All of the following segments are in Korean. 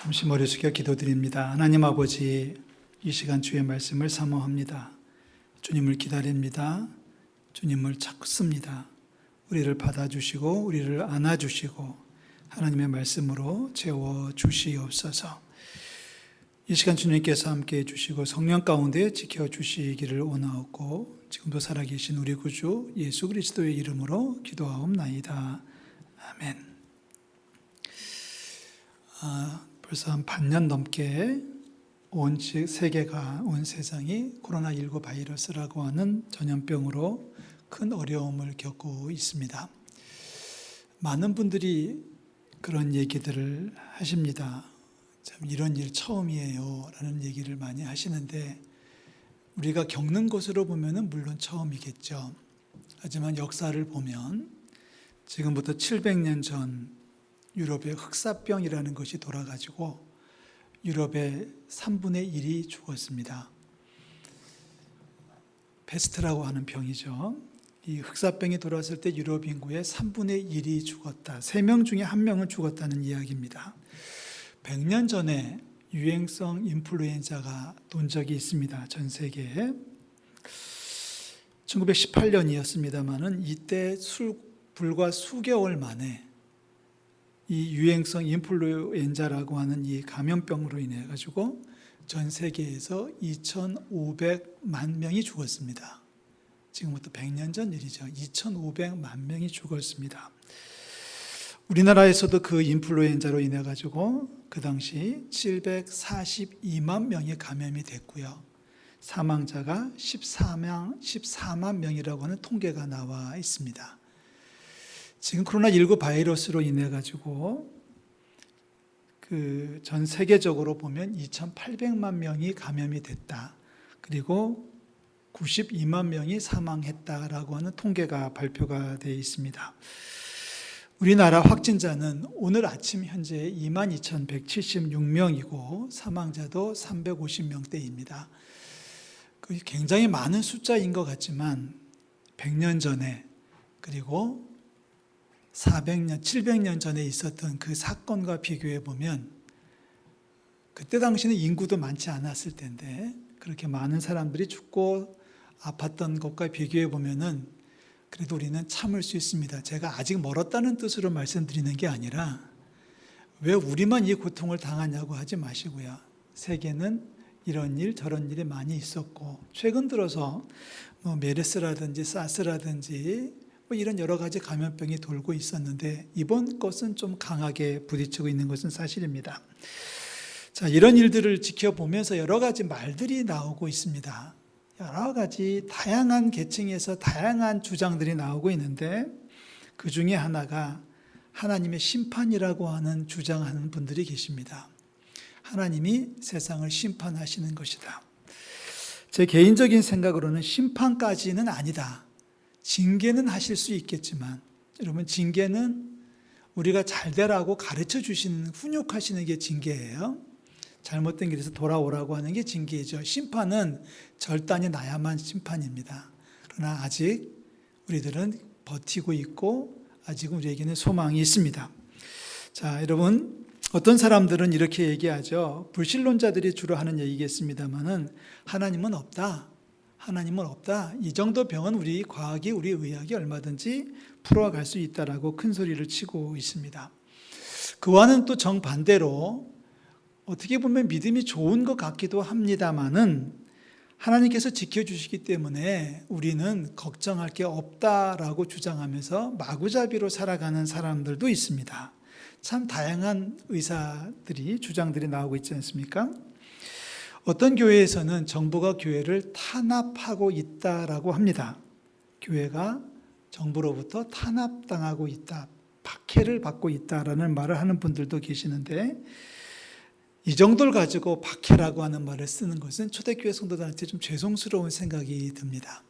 잠시 머리 숙여 기도드립니다. 하나님 아버지, 이 시간 주의 말씀을 사모합니다. 주님을 기다립니다. 주님을 찾습니다. 우리를 받아주시고, 우리를 안아주시고, 하나님의 말씀으로 채워 주시옵소서. 이 시간 주님께서 함께 해주시고, 성령 가운데 지켜주시기를 원하옵고, 지금도 살아계신 우리 구주 예수 그리스도의 이름으로 기도하옵나이다. 아멘. 아, 벌써 한 반년 넘게 온 지- 세계가 온 세상이 코로나19 바이러스라고 하는 전염병으로 큰 어려움을 겪고 있습니다. 많은 분들이 그런 얘기들을 하십니다. 참 이런 일 처음이에요. 라는 얘기를 많이 하시는데 우리가 겪는 것으로 보면은 물론 처음이겠죠. 하지만 역사를 보면 지금부터 700년 전 유럽의 흑사병이라는 것이 돌아가지고 유럽의 3분의 1이 죽었습니다. 페스트라고 하는 병이죠. 이 흑사병이 돌아왔을 때 유럽 인구의 3분의 1이 죽었다. 3명 중에 1명은 죽었다는 이야기입니다. 100년 전에 유행성 인플루엔자가 돈 적이 있습니다. 전 세계에. 1918년이었습니다만은 이때 수, 불과 수개월 만에 이 유행성 인플루엔자라고 하는 이 감염병으로 인해 가지고 전 세계에서 2,500만 명이 죽었습니다. 지금부터 100년 전 일이죠. 2,500만 명이 죽었습니다. 우리나라에서도 그 인플루엔자로 인해 가지고 그 당시 742만 명이 감염이 됐고요. 사망자가 14만 14만 명이라고 하는 통계가 나와 있습니다. 지금 코로나19 바이러스로 인해 가지고 그 전 세계적으로 보면 2,800만 명이 감염이 됐다. 그리고 92만 명이 사망했다라고 하는 통계가 발표가 되어 있습니다. 우리나라 확진자는 오늘 아침 현재 22,176명이고 사망자도 350명대입니다. 그 굉장히 많은 숫자인 것 같지만 100년 전에 그리고 400년, 700년 전에 있었던 그 사건과 비교해 보면 그때 당시는 인구도 많지 않았을 텐데 그렇게 많은 사람들이 죽고 아팠던 것과 비교해 보면은 그래도 우리는 참을 수 있습니다. 제가 아직 멀었다는 뜻으로 말씀드리는 게 아니라 왜 우리만 이 고통을 당하냐고 하지 마시고요. 세계는 이런 일 저런 일이 많이 있었고 최근 들어서 뭐 메르스라든지 사스라든지 뭐 이런 여러 가지 감염병이 돌고 있었는데 이번 것은 좀 강하게 부딪히고 있는 것은 사실입니다. 자, 이런 일들을 지켜보면서 여러 가지 말들이 나오고 있습니다. 여러 가지 다양한 계층에서 다양한 주장들이 나오고 있는데 그 중에 하나가 하나님의 심판이라고 하는 주장하는 분들이 계십니다. 하나님이 세상을 심판하시는 것이다. 제 개인적인 생각으로는 심판까지는 아니다. 징계는 하실 수 있겠지만 여러분 징계는 우리가 잘 되라고 가르쳐 주시는 훈육하시는 게 징계예요. 잘못된 길에서 돌아오라고 하는 게 징계죠. 심판은 절단이 나야만 심판입니다. 그러나 아직 우리들은 버티고 있고 아직 우리에게는 소망이 있습니다. 자, 여러분 어떤 사람들은 이렇게 얘기하죠. 불신론자들이 주로 하는 얘기겠습니다만은 하나님은 없다. 하나님은 없다. 이 정도 병은 우리 과학이 우리 의학이 얼마든지 풀어갈 수 있다라고 큰 소리를 치고 있습니다. 그와는 또 정반대로 어떻게 보면 믿음이 좋은 것 같기도 합니다만은 하나님께서 지켜주시기 때문에 우리는 걱정할 게 없다라고 주장하면서 마구잡이로 살아가는 사람들도 있습니다. 참 다양한 의사들이 주장들이 나오고 있지 않습니까? 어떤 교회에서는 정부가 교회를 탄압하고 있다라고 합니다. 교회가 정부로부터 탄압당하고 있다, 박해를 받고 있다라는 말을 하는 분들도 계시는데 이 정도를 가지고 박해라고 하는 말을 쓰는 것은 초대교회 성도들한테 좀 죄송스러운 생각이 듭니다.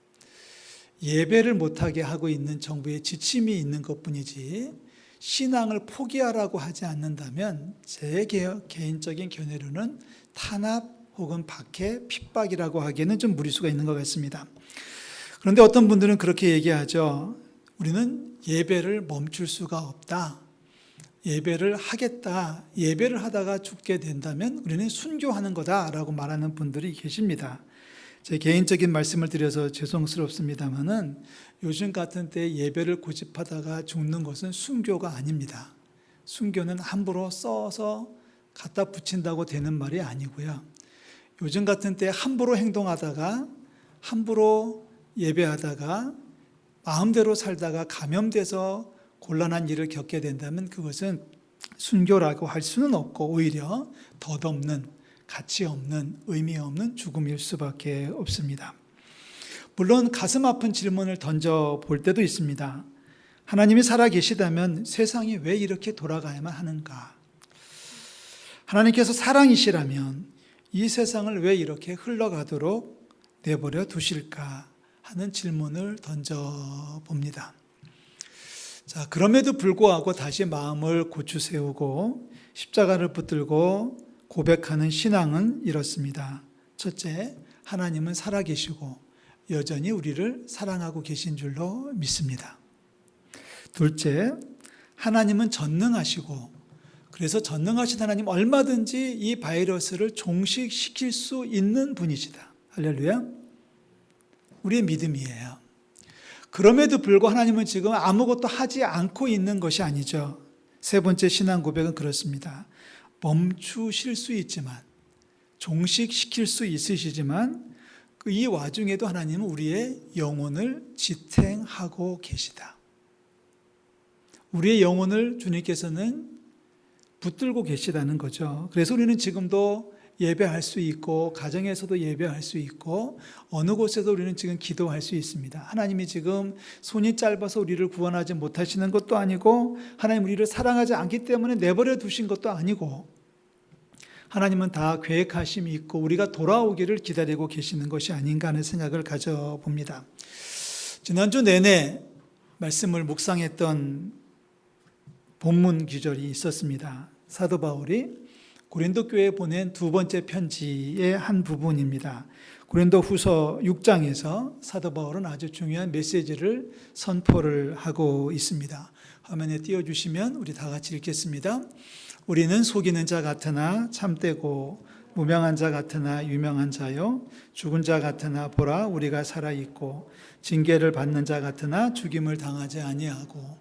예배를 못하게 하고 있는 정부의 지침이 있는 것 뿐이지 신앙을 포기하라고 하지 않는다면 제 개인적인 견해로는 탄압 혹은 박해, 핍박이라고 하기에는 좀 무리수가 있는 것 같습니다. 그런데 어떤 분들은 그렇게 얘기하죠. 우리는 예배를 멈출 수가 없다. 예배를 하겠다, 예배를 하다가 죽게 된다면 우리는 순교하는 거다라고 말하는 분들이 계십니다. 제 개인적인 말씀을 드려서 죄송스럽습니다만은 요즘 같은 때 예배를 고집하다가 죽는 것은 순교가 아닙니다. 순교는 함부로 써서 갖다 붙인다고 되는 말이 아니고요. 요즘 같은 때 함부로 행동하다가 함부로 예배하다가 마음대로 살다가 감염돼서 곤란한 일을 겪게 된다면 그것은 순교라고 할 수는 없고 오히려 덧없는 가치 없는 의미 없는 죽음일 수밖에 없습니다. 물론 가슴 아픈 질문을 던져 볼 때도 있습니다. 하나님이 살아 계시다면 세상이 왜 이렇게 돌아가야만 하는가? 하나님께서 사랑이시라면 이 세상을 왜 이렇게 흘러가도록 내버려 두실까 하는 질문을 던져 봅니다. 자, 그럼에도 불구하고 다시 마음을 고추 세우고 십자가를 붙들고 고백하는 신앙은 이렇습니다. 첫째, 하나님은 살아계시고 여전히 우리를 사랑하고 계신 줄로 믿습니다. 둘째, 하나님은 전능하시고 그래서 전능하신 하나님 얼마든지 이 바이러스를 종식시킬 수 있는 분이시다. 할렐루야. 우리의 믿음이에요. 그럼에도 불구하고 하나님은 지금 아무것도 하지 않고 있는 것이 아니죠. 세 번째 신앙 고백은 그렇습니다. 멈추실 수 있지만, 종식시킬 수 있으시지만, 그이 와중에도 하나님은 우리의 영혼을 지탱하고 계시다. 우리의 영혼을 주님께서는 붙들고 계시다는 거죠. 그래서 우리는 지금도 예배할 수 있고 가정에서도 예배할 수 있고 어느 곳에도 우리는 지금 기도할 수 있습니다. 하나님이 지금 손이 짧아서 우리를 구원하지 못하시는 것도 아니고 하나님 우리를 사랑하지 않기 때문에 내버려 두신 것도 아니고 하나님은 다 계획하심이 있고 우리가 돌아오기를 기다리고 계시는 것이 아닌가 하는 생각을 가져봅니다. 지난주 내내 말씀을 묵상했던 본문 기절이 있었습니다. 사도 바울이 고린도 교회에 보낸 두 번째 편지의 한 부분입니다. 고린도 후서 6장에서 사도 바울은 아주 중요한 메시지를 선포를 하고 있습니다. 화면에 띄워주시면 우리 다 같이 읽겠습니다. 우리는 속이는 자 같으나 참되고 무명한 자 같으나 유명한 자요 죽은 자 같으나 보라 우리가 살아 있고 징계를 받는 자 같으나 죽임을 당하지 아니하고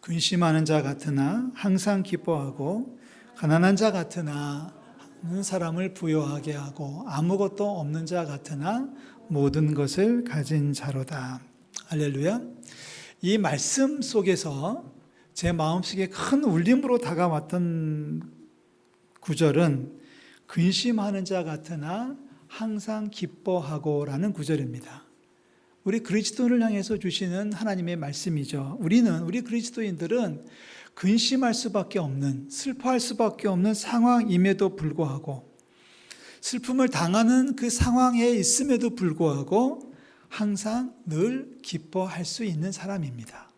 근심하는 자 같으나 항상 기뻐하고 가난한 자 같으나 는 사람을 부여하게 하고 아무것도 없는 자 같으나 모든 것을 가진 자로다. 할렐루야. 이 말씀 속에서 제 마음속에 큰 울림으로 다가왔던 구절은 근심하는 자 같으나 항상 기뻐하고라는 구절입니다. 우리 그리스도를 향해서 주시는 하나님의 말씀이죠. 우리는 우리 그리스도인들은 근심할 수밖에 없는 슬퍼할 수밖에 없는 상황임에도 불구하고 슬픔을 당하는 그 상황에 있음에도 불구하고 항상 늘 기뻐할 수 있는 사람입니다.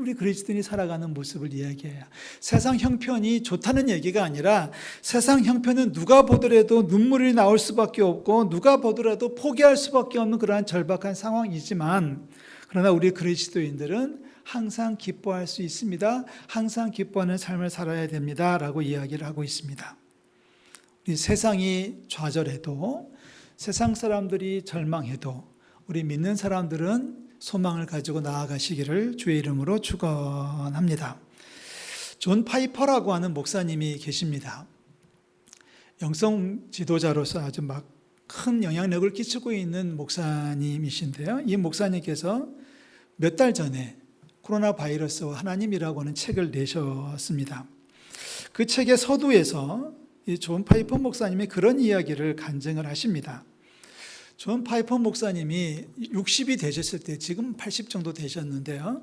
우리 그리스도인이 살아가는 모습을 이야기해요. 세상 형편이 좋다는 얘기가 아니라 세상 형편은 누가 보더라도 눈물이 나올 수밖에 없고 누가 보더라도 포기할 수밖에 없는 그러한 절박한 상황이지만 그러나 우리 그리스도인들은 항상 기뻐할 수 있습니다. 항상 기뻐하는 삶을 살아야 됩니다. 라고 이야기를 하고 있습니다. 우리 세상이 좌절해도 세상 사람들이 절망해도 우리 믿는 사람들은 소망을 가지고 나아가시기를 주의 이름으로 축원합니다. 존 파이퍼라고 하는 목사님이 계십니다. 영성 지도자로서 아주 막 큰 영향력을 끼치고 있는 목사님이신데요. 이 목사님께서 몇 달 전에 코로나 바이러스와 하나님이라고 하는 책을 내셨습니다. 그 책의 서두에서 존 파이퍼 목사님이 그런 이야기를 간증을 하십니다. 존 파이퍼 목사님이 60이 되셨을 때, 지금 80 정도 되셨는데요.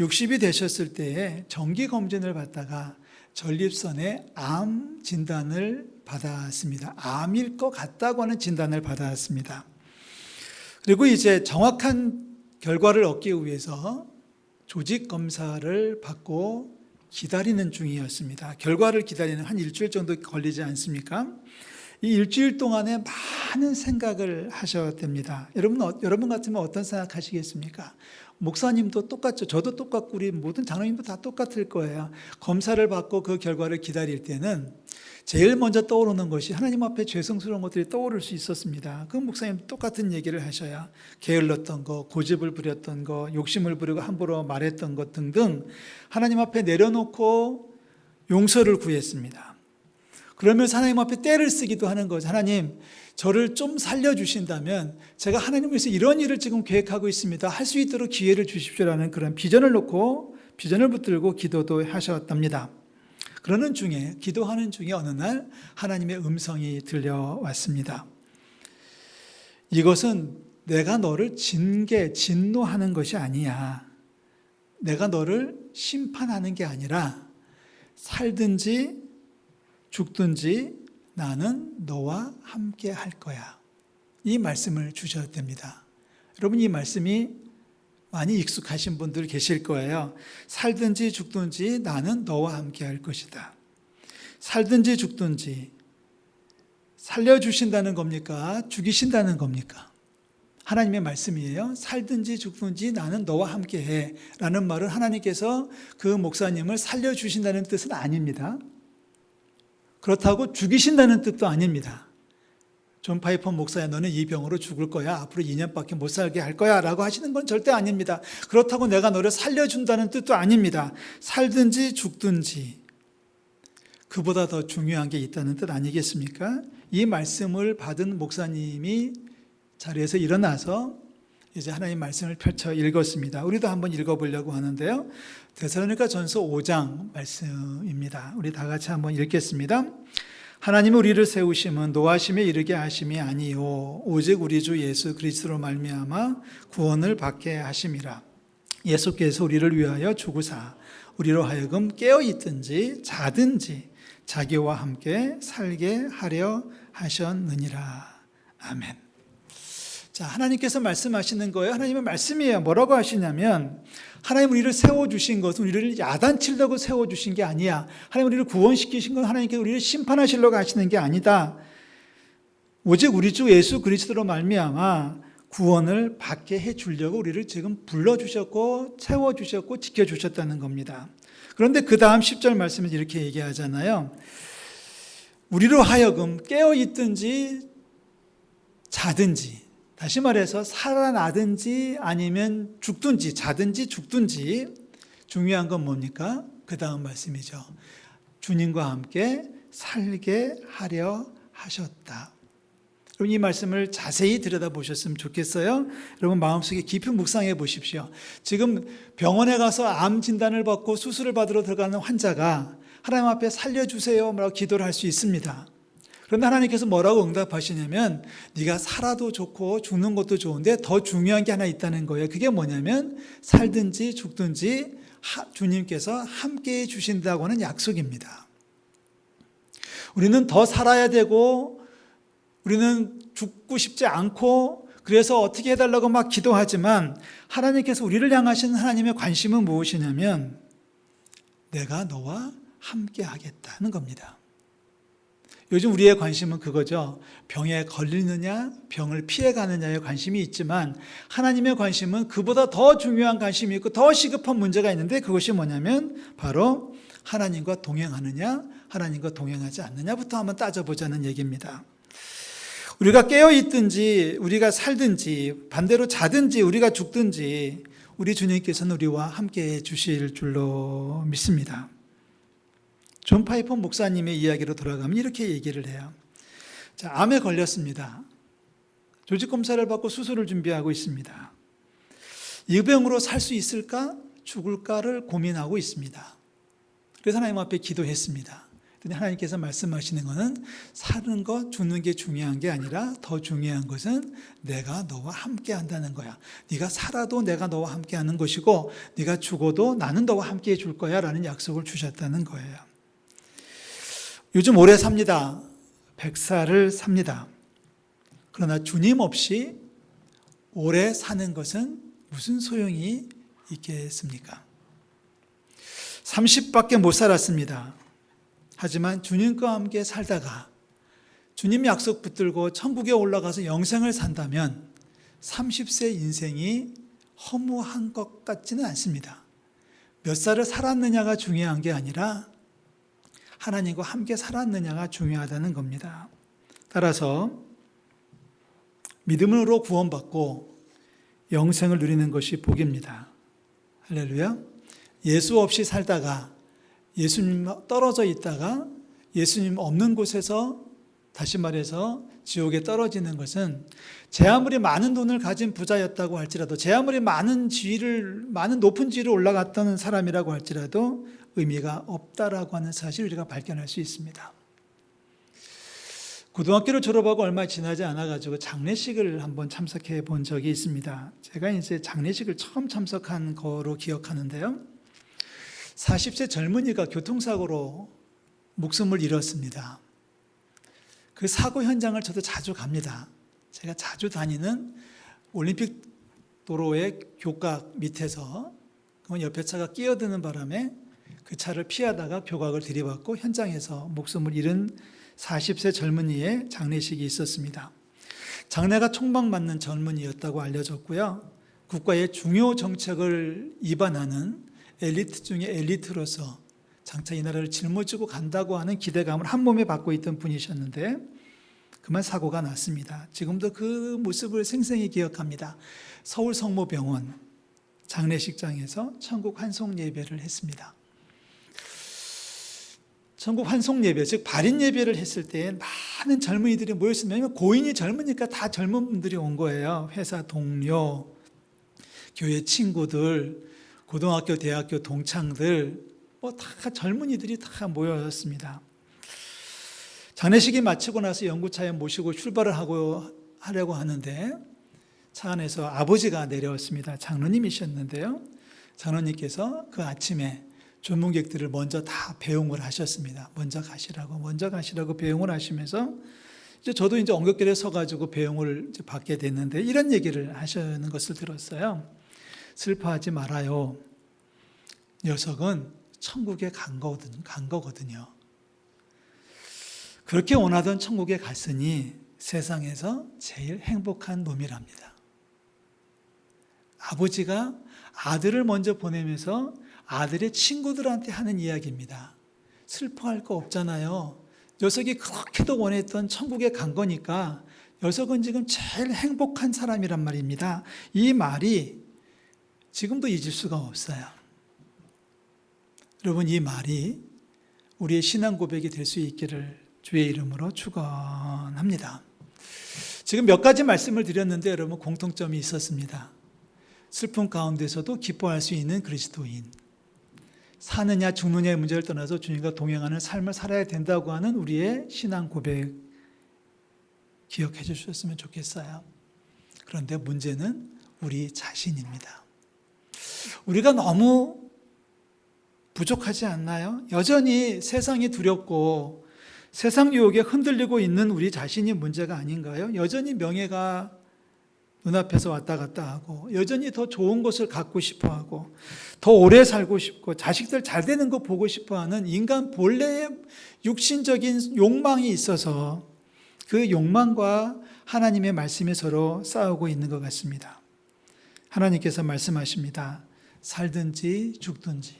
60이 되셨을 때에 정기 검진을 받다가 전립선에 암 진단을 받았습니다. 암일 것 같다고 하는 진단을 받았습니다. 그리고 이제 정확한 결과를 얻기 위해서 조직 검사를 받고 기다리는 중이었습니다. 결과를 기다리는 한 일주일 정도 걸리지 않습니까? 이 일주일 동안에 많은 생각을 하셔야 됩니다. 여러분, 어, 여러분 같으면 어떤 생각 하시겠습니까? 목사님도 똑같죠. 저도 똑같고 우리 모든 장로님도 다 똑같을 거예요. 검사를 받고 그 결과를 기다릴 때는 제일 먼저 떠오르는 것이 하나님 앞에 죄성스러운 것들이 떠오를 수 있었습니다. 그 목사님 똑같은 얘기를 하셔야 게을렀던 거, 고집을 부렸던 거, 욕심을 부리고 함부로 말했던 것 등등 하나님 앞에 내려놓고 용서를 구했습니다. 그러면서 하나님 앞에 때를 쓰기도 하는 거죠. 하나님, 저를 좀 살려주신다면 제가 하나님 위해서 이런 일을 지금 계획하고 있습니다. 할 수 있도록 기회를 주십시오라는 그런 비전을 놓고 비전을 붙들고 기도도 하셨답니다. 그러는 중에 기도하는 중에 어느 날 하나님의 음성이 들려왔습니다. 이것은 내가 너를 징계, 진노하는 것이 아니야. 내가 너를 심판하는 게 아니라 살든지 죽든지 나는 너와 함께 할 거야. 이 말씀을 주셔야 됩니다. 여러분 이 말씀이 많이 익숙하신 분들 계실 거예요. 살든지 죽든지 나는 너와 함께 할 것이다. 살든지 죽든지 살려주신다는 겁니까? 죽이신다는 겁니까? 하나님의 말씀이에요. 살든지 죽든지 나는 너와 함께 해. 라는 말은 하나님께서 그 목사님을 살려주신다는 뜻은 아닙니다. 그렇다고 죽이신다는 뜻도 아닙니다. 존 파이퍼 목사야 너는 이 병으로 죽을 거야. 앞으로 2년밖에 못 살게 할 거야. 라고 하시는 건 절대 아닙니다. 그렇다고 내가 너를 살려준다는 뜻도 아닙니다. 살든지 죽든지 그보다 더 중요한 게 있다는 뜻 아니겠습니까? 이 말씀을 받은 목사님이 자리에서 일어나서 이제 하나님 말씀을 펼쳐 읽었습니다. 우리도 한번 읽어보려고 하는데요. 데살로니가 전서 5장 말씀입니다. 우리 다 같이 한번 읽겠습니다. 하나님은 우리를 세우심은 노하심에 이르게 하심이 아니요 오직 우리 주 예수 그리스도로 말미암아 구원을 받게 하심이라. 예수께서 우리를 위하여 죽으사 우리로 하여금 깨어 있든지 자든지 자기와 함께 살게 하려 하셨느니라. 아멘. 자, 하나님께서 말씀하시는 거예요. 하나님의 말씀이에요. 뭐라고 하시냐면, 하나님 우리를 세워주신 것은 우리를 야단치려고 세워주신 게 아니야. 하나님 우리를 구원시키신 건 하나님께서 우리를 심판하시려고 하시는 게 아니다. 오직 우리 주 예수 그리스도로 말미암아 구원을 받게 해 주려고 우리를 지금 불러 주셨고, 채워 주셨고, 지켜 주셨다는 겁니다. 그런데 그 다음 10절 말씀에 이렇게 얘기하잖아요. 우리로 하여금 깨어 있든지 자든지 다시 말해서 살아나든지 아니면 죽든지 자든지 죽든지 중요한 건 뭡니까? 그 다음 말씀이죠. 주님과 함께 살게 하려 하셨다. 여러분 이 말씀을 자세히 들여다보셨으면 좋겠어요. 여러분 마음속에 깊이 묵상해 보십시오. 지금 병원에 가서 암 진단을 받고 수술을 받으러 들어가는 환자가 하나님 앞에 살려주세요. 라고 기도를 할 수 있습니다. 그런데 하나님께서 뭐라고 응답하시냐면 네가 살아도 좋고 죽는 것도 좋은데 더 중요한 게 하나 있다는 거예요. 그게 뭐냐면 살든지 죽든지 주님께서 함께 해 주신다고 하는 약속입니다. 우리는 더 살아야 되고 우리는 죽고 싶지 않고 그래서 어떻게 해달라고 막 기도하지만 하나님께서 우리를 향하시는 하나님의 관심은 무엇이냐면 내가 너와 함께 하겠다는 겁니다. 요즘 우리의 관심은 그거죠. 병에 걸리느냐, 병을 피해가느냐에 관심이 있지만 하나님의 관심은 그보다 더 중요한 관심이 있고 더 시급한 문제가 있는데 그것이 뭐냐면 바로 하나님과 동행하느냐, 하나님과 동행하지 않느냐부터 한번 따져보자는 얘기입니다. 우리가 깨어 있든지 우리가 살든지 반대로 자든지 우리가 죽든지 우리 주님께서는 우리와 함께 해 주실 줄로 믿습니다. 존 파이퍼 목사님의 이야기로 돌아가면 이렇게 얘기를 해요. 자, 암에 걸렸습니다. 조직 검사를 받고 수술을 준비하고 있습니다. 이 병으로 살 수 있을까? 죽을까를 고민하고 있습니다. 그래서 하나님 앞에 기도했습니다. 근데 하나님께서 말씀하시는 것은 사는 것, 죽는 게 중요한 게 아니라 더 중요한 것은 내가 너와 함께 한다는 거야. 네가 살아도 내가 너와 함께 하는 것이고 네가 죽어도 나는 너와 함께 해줄 거야 라는 약속을 주셨다는 거예요. 요즘 오래 삽니다. 백살을 삽니다. 그러나 주님 없이 오래 사는 것은 무슨 소용이 있겠습니까? 30밖에 못 살았습니다. 하지만 주님과 함께 살다가 주님 약속 붙들고 천국에 올라가서 영생을 산다면 30세 인생이 허무한 것 같지는 않습니다. 몇 살을 살았느냐가 중요한 게 아니라 하나님과 함께 살았느냐가 중요하다는 겁니다. 따라서 믿음으로 구원받고 영생을 누리는 것이 복입니다. 할렐루야. 예수 없이 살다가 예수님 떨어져 있다가 예수님 없는 곳에서 다시 말해서 지옥에 떨어지는 것은 제 아무리 많은 돈을 가진 부자였다고 할지라도 제 아무리 많은 지위를 많은 높은 지위를 올라갔던 사람이라고 할지라도 의미가 없다라고 하는 사실을 우리가 발견할 수 있습니다. 고등학교를 졸업하고 얼마 지나지 않아 가지고 장례식을 한번 참석해 본 적이 있습니다. 제가 이제 장례식을 처음 참석한 거로 기억하는데요. 40세 젊은이가 교통사고로 목숨을 잃었습니다. 그 사고 현장을 저도 자주 갑니다. 제가 자주 다니는 올림픽 도로의 교각 밑에서 그 옆에 차가 끼어드는 바람에 그 차를 피하다가 교각을 들이받고 현장에서 목숨을 잃은 40세 젊은이의 장례식이 있었습니다. 장례가 총망맞는 젊은이였다고 알려졌고요. 국가의 중요 정책을 입안하는 엘리트 중에 엘리트로서 장차 이 나라를 짊어지고 간다고 하는 기대감을 한 몸에 받고 있던 분이셨는데 그만 사고가 났습니다. 지금도 그 모습을 생생히 기억합니다. 서울 성모병원 장례식장에서 천국 환송 예배를 했습니다. 천국 환송 예배, 즉 발인 예배를 했을 때 많은 젊은이들이. 왜냐하면 고인이 젊으니까 다 젊은 분들이 온 거예요. 회사 동료, 교회 친구들, 고등학교, 대학교 동창들, 뭐 다 젊은이들이 다 모였습니다. 장례식이 마치고 나서 연구차에 모시고 출발을 하고 하려고 하는데 차 안에서 아버지가 내려왔습니다. 장로님이셨는데요. 장로님께서 그 아침에 조문객들을 먼저 다 배웅을 하셨습니다. 먼저 가시라고, 먼저 가시라고 배웅을 하시면서 이제 저도 이제 엉겹결에 서가지고 배웅을 이제 받게 됐는데 이런 얘기를 하시는 것을 들었어요. 슬퍼하지 말아요. 녀석은 천국에 간 거거든- 간 거거든요. 그렇게 원하던 천국에 갔으니 세상에서 제일 행복한 놈이랍니다. 아버지가 아들을 먼저 보내면서 아들의 친구들한테 하는 이야기입니다. 슬퍼할 거 없잖아요. 녀석이 그렇게도 원했던 천국에 간 거니까 녀석은 지금 제일 행복한 사람이란 말입니다. 이 말이 지금도 잊을 수가 없어요. 여러분, 이 말이 우리의 신앙 고백이 될 수 있기를 주의 이름으로 축원합니다. 지금 몇 가지 말씀을 드렸는데 여러분 공통점이 있었습니다. 슬픔 가운데서도 기뻐할 수 있는 그리스도인. 사느냐 죽느냐의 문제를 떠나서 주님과 동행하는 삶을 살아야 된다고 하는 우리의 신앙 고백 기억해 주셨으면 좋겠어요. 그런데 문제는 우리 자신입니다. 우리가 너무 부족하지 않나요? 여전히 세상이 두렵고 세상 유혹에 흔들리고 있는 우리 자신이 문제가 아닌가요? 여전히 명예가 눈앞에서 왔다 갔다 하고 여전히 더 좋은 것을 갖고 싶어 하고 더 오래 살고 싶고 자식들 잘 되는 거 보고 싶어 하는 인간 본래의 육신적인 욕망이 있어서 그 욕망과 하나님의 말씀이 서로 싸우고 있는 것 같습니다. 하나님께서 말씀하십니다. 살든지 죽든지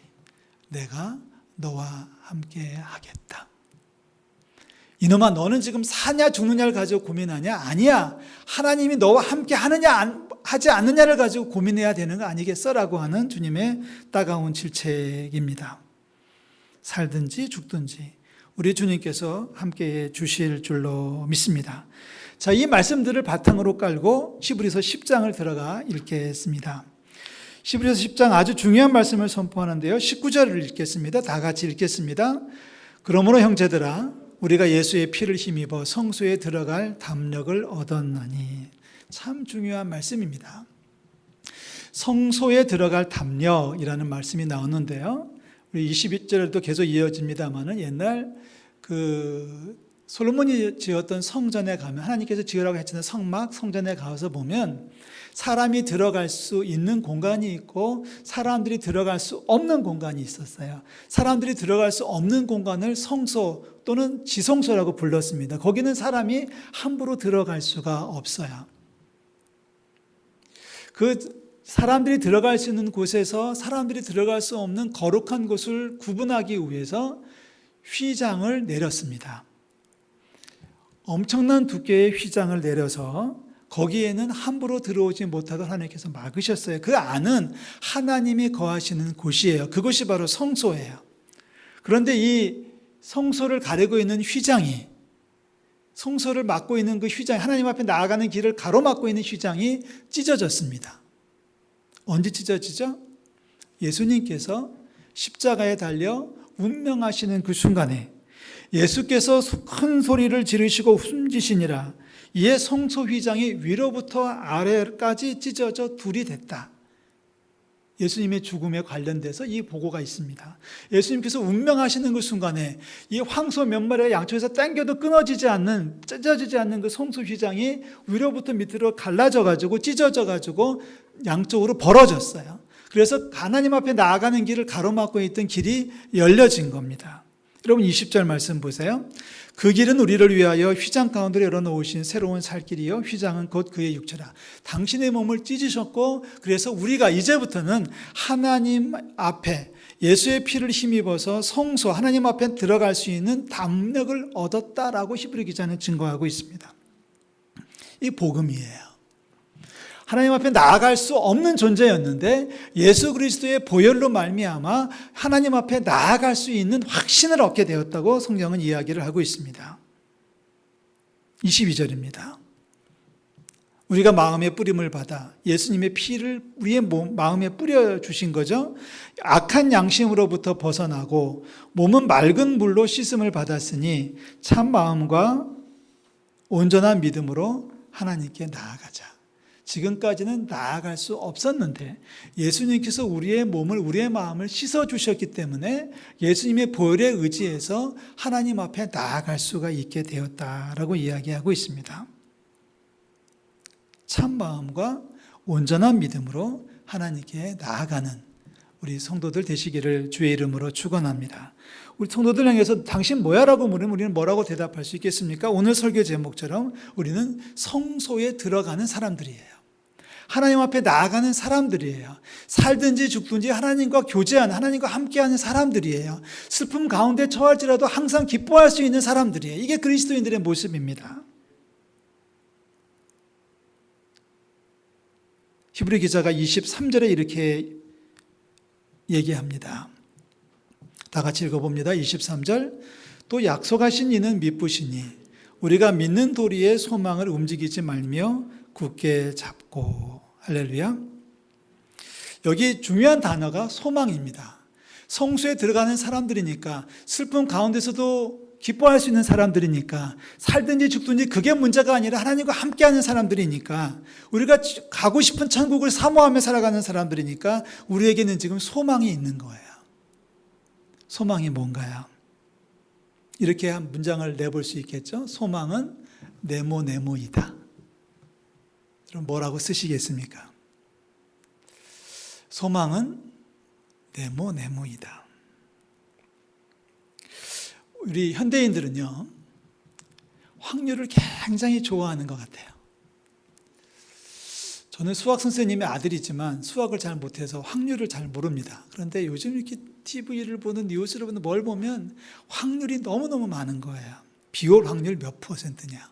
내가 너와 함께 하겠다. 이놈아 너는 지금 사냐 죽느냐를 가지고 고민하냐? 아니야. 하나님이 너와 함께 하느냐 하지 않느냐를 가지고 고민해야 되는 거 아니겠어라고 하는 주님의 따가운 질책입니다. 살든지 죽든지 우리 주님께서 함께 해 주실 줄로 믿습니다. 자, 이 말씀들을 바탕으로 깔고 히브리서 10장을 들어가 읽겠습니다. 히브리서 10장 아주 중요한 말씀을 선포하는데요. 19절을 읽겠습니다. 다 같이 읽겠습니다. 그러므로 형제들아 우리가 예수의 피를 힘입어 성소에 들어갈 담력을 얻었나니 참 중요한 말씀입니다. 성소에 들어갈 담력이라는 말씀이 나오는데요. 우리 22절에도 계속 이어집니다만은 옛날 그 솔로몬이 지었던 성전에 가면 하나님께서 지으라고 했잖아요. 성막 성전에 가서 보면 사람이 들어갈 수 있는 공간이 있고 사람들이 들어갈 수 없는 공간이 있었어요. 사람들이 들어갈 수 없는 공간을 성소 또는 지성소라고 불렀습니다. 거기는 사람이 함부로 들어갈 수가 없어요. 그 사람들이 들어갈 수 있는 곳에서 사람들이 들어갈 수 없는 거룩한 곳을 구분하기 위해서 휘장을 내렸습니다. 엄청난 두께의 휘장을 내려서 거기에는 함부로 들어오지 못하도록 하나님께서 막으셨어요. 그 안은 하나님이 거하시는 곳이에요. 그곳이 바로 성소예요. 그런데 이 성소를 가리고 있는 휘장이 성소를 막고 있는 그 휘장, 하나님 앞에 나아가는 길을 가로막고 있는 휘장이 찢어졌습니다. 언제 찢어지죠? 예수님께서 십자가에 달려 운명하시는 그 순간에 예수께서 큰 소리를 지르시고 숨지시니라 이에 성소 휘장이 위로부터 아래까지 찢어져 둘이 됐다. 예수님의 죽음에 관련돼서 이 보고가 있습니다. 예수님께서 운명하시는 그 순간에 이 황소 몇 마리가 양쪽에서 당겨도 끊어지지 않는 찢어지지 않는 그 성소 휘장이 위로부터 밑으로 갈라져 가지고 찢어져 가지고 양쪽으로 벌어졌어요. 그래서 하나님 앞에 나아가는 길을 가로막고 있던 길이 열려진 겁니다. 여러분 20절 말씀 보세요. 그 길은 우리를 위하여 휘장 가운데로 열어놓으신 새로운 살 길이요 휘장은 곧 그의 육체라. 당신의 몸을 찢으셨고 그래서 우리가 이제부터는 하나님 앞에 예수의 피를 힘입어서 성소 하나님 앞에 들어갈 수 있는 담력을 얻었다라고 히브리 기자는 증거하고 있습니다. 이 복음이에요. 하나님 앞에 나아갈 수 없는 존재였는데 예수 그리스도의 보혈로 말미암아 하나님 앞에 나아갈 수 있는 확신을 얻게 되었다고 성경은 이야기를 하고 있습니다. 22절입니다. 우리가 마음의 뿌림을 받아 예수님의 피를 우리의 몸, 마음에 뿌려 주신 거죠. 악한 양심으로부터 벗어나고 몸은 맑은 물로 씻음을 받았으니 참 마음과 온전한 믿음으로 하나님께 나아가자. 지금까지는 나아갈 수 없었는데 예수님께서 우리의 몸을 우리의 마음을 씻어 주셨기 때문에 예수님의 보혈에 의지해서 하나님 앞에 나아갈 수가 있게 되었다라고 이야기하고 있습니다. 참 마음과 온전한 믿음으로 하나님께 나아가는 우리 성도들 되시기를 주의 이름으로 축원합니다. 우리 성도들 향해서 당신 뭐야라고 물으면 우리는 뭐라고 대답할 수 있겠습니까? 오늘 설교 제목처럼 우리는 성소에 들어가는 사람들이에요. 하나님 앞에 나아가는 사람들이에요. 살든지 죽든지 하나님과 교제하는, 하나님과 함께하는 사람들이에요. 슬픔 가운데 처할지라도 항상 기뻐할 수 있는 사람들이에요. 이게 그리스도인들의 모습입니다. 히브리 기자가 23절에 이렇게 얘기합니다. 다 같이 읽어봅니다. 23절. 또 약속하신 이는 미쁘시니 우리가 믿는 도리의 소망을 움직이지 말며 굳게 잡고 할렐루야. 여기 중요한 단어가 소망입니다. 성수에 들어가는 사람들이니까 슬픔 가운데서도 기뻐할 수 있는 사람들이니까 살든지 죽든지 그게 문제가 아니라 하나님과 함께하는 사람들이니까 우리가 가고 싶은 천국을 사모하며 살아가는 사람들이니까 우리에게는 지금 소망이 있는 거예요. 소망이 뭔가요? 이렇게 한 문장을 내볼 수 있겠죠? 소망은 네모네모이다. 그럼 뭐라고 쓰시겠습니까? 소망은 네모네모이다. 우리 현대인들은요, 확률을 굉장히 좋아하는 것 같아요. 저는 수학 선생님의 아들이지만 수학을 잘 못해서 확률을 잘 모릅니다. 그런데 요즘 이렇게 TV를 보는 뉴스를 보는 뭘 보면 확률이 너무너무 많은 거예요. 비올 확률 몇 퍼센트냐.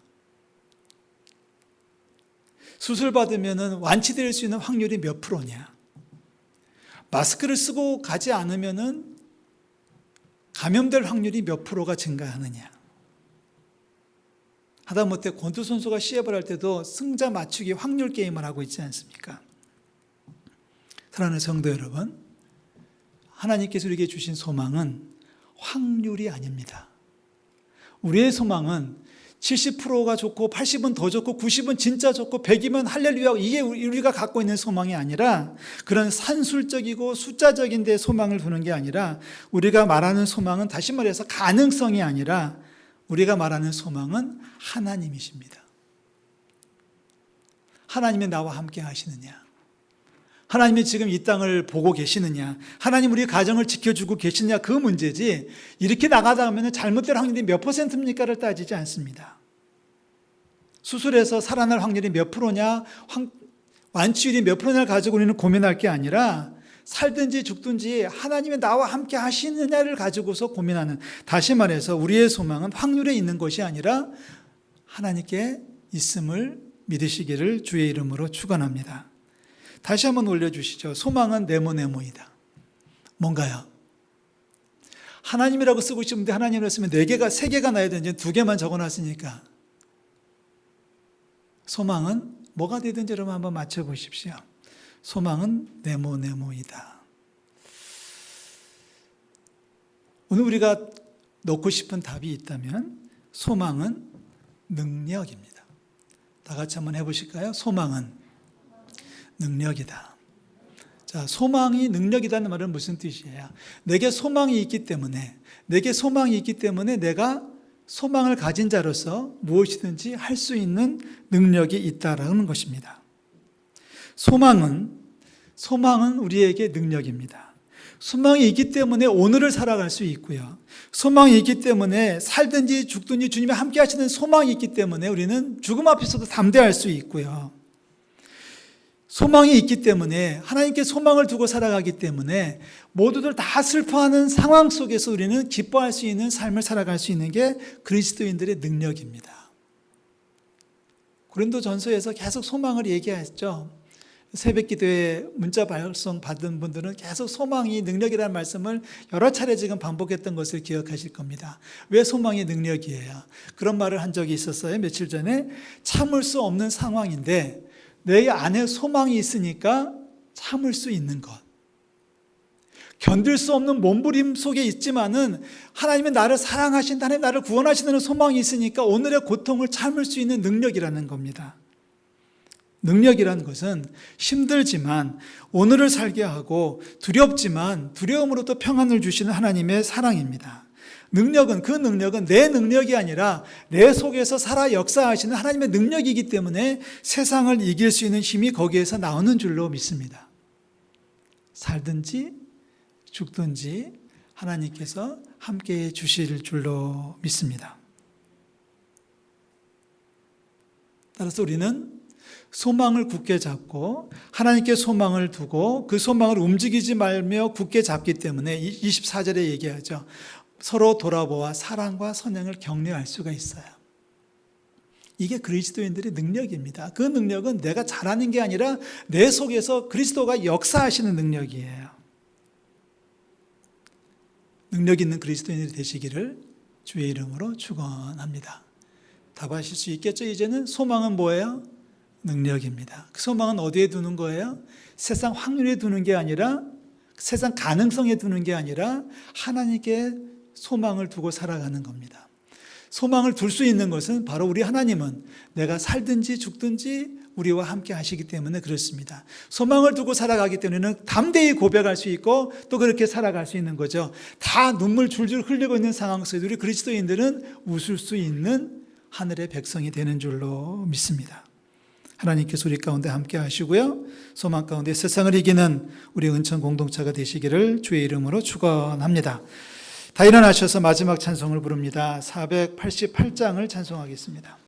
수술 받으면 완치될 수 있는 확률이 몇 프로냐. 마스크를 쓰고 가지 않으면 감염될 확률이 몇 프로가 증가하느냐. 하다못해 권투 선수가 시합을 할 때도 승자 맞추기 확률 게임을 하고 있지 않습니까? 사랑하는 성도 여러분, 하나님께서 우리에게 주신 소망은 확률이 아닙니다. 우리의 소망은 70%가 좋고 80은 더 좋고 90은 진짜 좋고 100이면 할렐루야 이게 우리가 갖고 있는 소망이 아니라 그런 산술적이고 숫자적인 데 소망을 두는 게 아니라 우리가 말하는 소망은 다시 말해서 가능성이 아니라 우리가 말하는 소망은 하나님이십니다. 하나님이 나와 함께 하시느냐? 하나님이 지금 이 땅을 보고 계시느냐? 하나님 우리 가정을 지켜주고 계시느냐? 그 문제지. 이렇게 나가다 보면 잘못될 확률이 몇 퍼센트입니까를 따지지 않습니다. 수술해서 살아날 확률이 몇 프로냐? 완치율이 몇 프로냐를 가지고 우리는 고민할 게 아니라 살든지 죽든지 하나님이 나와 함께 하시느냐를 가지고서 고민하는 다시 말해서 우리의 소망은 확률에 있는 것이 아니라 하나님께 있음을 믿으시기를 주의 이름으로 축원합니다. 다시 한번 올려주시죠. 소망은 네모네모이다. 뭔가요? 하나님이라고 쓰고 싶은데 하나님이라고 쓰면 네 개가 세 개가 나야 되는지 두 개만 적어놨으니까 소망은 뭐가 되든지 여러분 한번 맞춰보십시오. 소망은 네모네모이다. 오늘 우리가 넣고 싶은 답이 있다면 소망은 능력입니다. 다 같이 한번 해보실까요? 소망은 능력이다. 자, 소망이 능력이라는 말은 무슨 뜻이에요? 내게 소망이 있기 때문에, 내게 소망이 있기 때문에 내가 소망을 가진 자로서 무엇이든지 할 수 있는 능력이 있다라는 것입니다. 소망은, 소망은 우리에게 능력입니다. 소망이 있기 때문에 오늘을 살아갈 수 있고요. 소망이 있기 때문에 살든지 죽든지 주님이 함께 하시는 소망이 있기 때문에 우리는 죽음 앞에서도 담대할 수 있고요. 소망이 있기 때문에 하나님께 소망을 두고 살아가기 때문에 모두들 다 슬퍼하는 상황 속에서 우리는 기뻐할 수 있는 삶을 살아갈 수 있는 게 그리스도인들의 능력입니다. 고린도 전서에서 계속 소망을 얘기했죠. 새벽 기도에 문자 발송 받은 분들은 계속 소망이 능력이라는 말씀을 여러 차례 지금 반복했던 것을 기억하실 겁니다. 왜 소망이 능력이에요? 그런 말을 한 적이 있었어요. 며칠 전에 참을 수 없는 상황인데 내 안에 소망이 있으니까 참을 수 있는 것. 견딜 수 없는 몸부림 속에 있지만은 하나님이 나를 사랑하신다, 하나님 나를 구원하시는 소망이 있으니까 오늘의 고통을 참을 수 있는 능력이라는 겁니다. 능력이라는 것은 힘들지만 오늘을 살게 하고 두렵지만 두려움으로도 평안을 주시는 하나님의 사랑입니다. 능력은 그 능력은 내 능력이 아니라 내 속에서 살아 역사하시는 하나님의 능력이기 때문에 세상을 이길 수 있는 힘이 거기에서 나오는 줄로 믿습니다. 살든지 죽든지 하나님께서 함께 해 주실 줄로 믿습니다. 따라서 우리는 소망을 굳게 잡고 하나님께 소망을 두고 그 소망을 움직이지 말며 굳게 잡기 때문에 24절에 얘기하죠. 서로 돌아보아 사랑과 선행을 격려할 수가 있어요. 이게 그리스도인들의 능력입니다. 그 능력은 내가 잘하는 게 아니라 내 속에서 그리스도가 역사하시는 능력이에요. 능력 있는 그리스도인들이 되시기를 주의 이름으로 축원합니다. 답하실 수 있겠죠? 이제는 소망은 뭐예요? 능력입니다. 그 소망은 어디에 두는 거예요? 세상 확률에 두는 게 아니라 세상 가능성에 두는 게 아니라 하나님께 소망을 두고 살아가는 겁니다. 소망을 둘 수 있는 것은 바로 우리 하나님은 내가 살든지 죽든지 우리와 함께 하시기 때문에 그렇습니다. 소망을 두고 살아가기 때문에는 담대히 고백할 수 있고 또 그렇게 살아갈 수 있는 거죠. 다 눈물 줄줄 흘리고 있는 상황 속에 우리 그리스도인들은 웃을 수 있는 하늘의 백성이 되는 줄로 믿습니다. 하나님께서 우리 가운데 함께 하시고요. 소망 가운데 세상을 이기는 우리 은천 공동체가 되시기를 주의 이름으로 축원합니다. 다 일어나셔서 마지막 찬송을 부릅니다. 488장을 찬송하겠습니다.